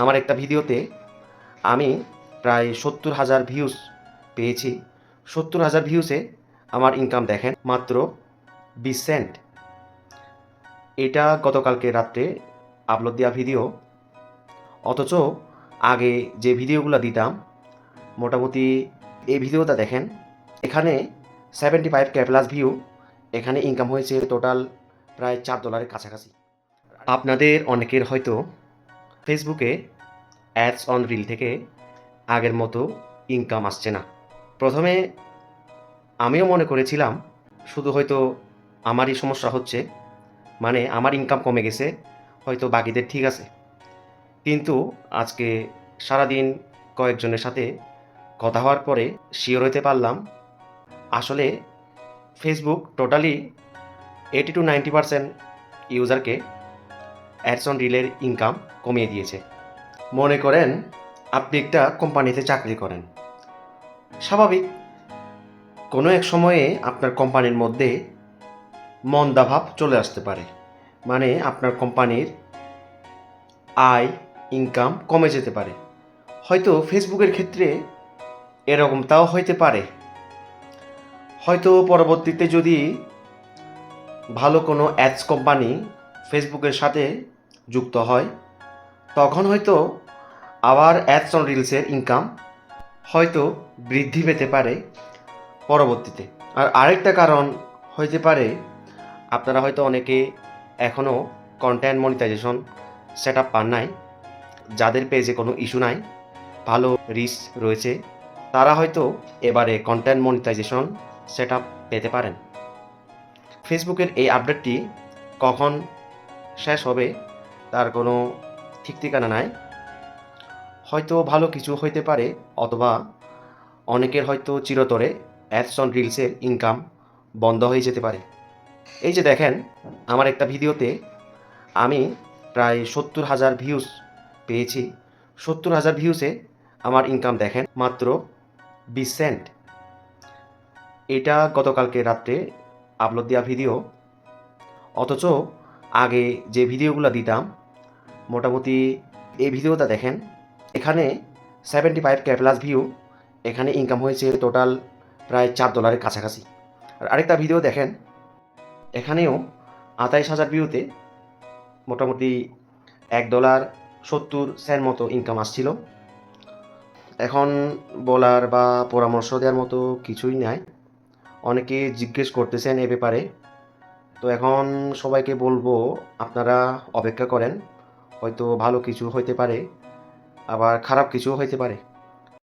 আমার একটা ভিডিওতে আমি প্রায় সত্তর হাজার ভিউজ পেয়েছি। সত্তর হাজার ভিউসে আমার ইনকাম দেখেন, মাত্র বিশ সেন্ট এটা গতকালকে রাত্রে আপলোড দেওয়া ভিডিও অথচ আগে যে ভিডিওগুলো দিতাম, মোটামুটি এই ভিডিওটা দেখেন, এখানে seventy five K plus view এখানে ইনকাম হয়েছে টোটাল প্রায় চার ডলারের কাছাকাছি। আপনাদের অনেকের হয়তো ফেসবুকে অ্যাডস অন রিল থেকে আগের মতো ইনকাম আসছে না। প্রথমে আমিও মনে করেছিলাম, শুধু হয়তো আমারই সমস্যা হচ্ছে মানে আমার ইনকাম কমে গেছে, হয়তো বাকিদের ঠিক আছে। কিন্তু আজকে সারাদিন কয়েকজনের সাথে কথা হওয়ার পরে শিওর হতে পারলাম, আসলে Facebook totally eighty two ninety percent ইউজারকে ads on রিলের ইনকাম কমিয়ে দিয়েছে। মনে করেন আপনি একটা কোম্পানিতে চাকরি করেন। স্বাভাবিক। কোনো এক সময়ে আপনার কোম্পানির মধ্যে মন্দাভাব চলে আসতে পারে। মানে আপনার কোম্পানির আয় ইনকাম কমে যেতে পারে। হয়তো ফেসবুকের ক্ষেত্রে এরকম তাও হইতে পারে। হয়তো পরবর্তীতে যদি ভালো কোনো অ্যাডস কোম্পানি ফেসবুকের সাথে যুক্ত হয়, তখন হয়তো আবার অ্যাডস অন রিলসের ইনকাম হয়তো বৃদ্ধি পেতে পারে পরবর্তীতে। আর আরেকটা কারণ হইতে পারে, আপনারা হয়তো অনেকে এখনও কন্টেন্ট মনিটাইজেশন সেট আপ পান নাই, যাদের পেজে কোনো ইস্যু নাই, ভালো রিস্ক রয়েছে, তারা হয়তো এবারে কন্টেন্ট মনিটাইজেশন সেট আপ পেতে পারেন। ফেসবুকের এই আপডেটটি কখন শেষ হবে তার কোনো ঠিক ঠিকানা নাই। হয়তো ভালো কিছু হইতে পারে, অথবা অনেকের হয়তো চিরতরে অ্যাডস অন রিলসের ইনকাম বন্ধ হয়ে যেতে পারে। এই যে দেখেন, আমার একটা ভিডিওতে আমি প্রায় সত্তর হাজার ভিউজ পেয়েছি। সত্তর হাজার ভিউসে আমার ইনকাম দেখেন, মাত্র বিশ সেন্ট এটা গতকালকে রাত্রে আপলোড দেওয়া ভিডিও অথচ আগে যে ভিডিওগুলো দিতাম, মোটামুটি এই ভিডিওটা দেখেন। এখানে seventy five K plus view এখানে ইনকাম হয়েছে টোটাল প্রায় চার ডলারের কাছাকাছি। আর আরেকটা ভিডিও দেখেন, এখানেও আঠাইশ হাজার ভিউতে মোটামুটি এক ডলার সত্তর সেন্ট মতো ইনকাম আসছিল। এখন বলার বা পরামর্শ দেওয়ার মতো কিছুই নাই। অনেকে জিজ্ঞেস করতেছেন এ ব্যাপারে। তো এখন সবাইকে বলব, আপনারা অপেক্ষা করেন, হয়তো ভালো কিছু হইতে পারে, আবার খারাপ কিছু হইতে পারে।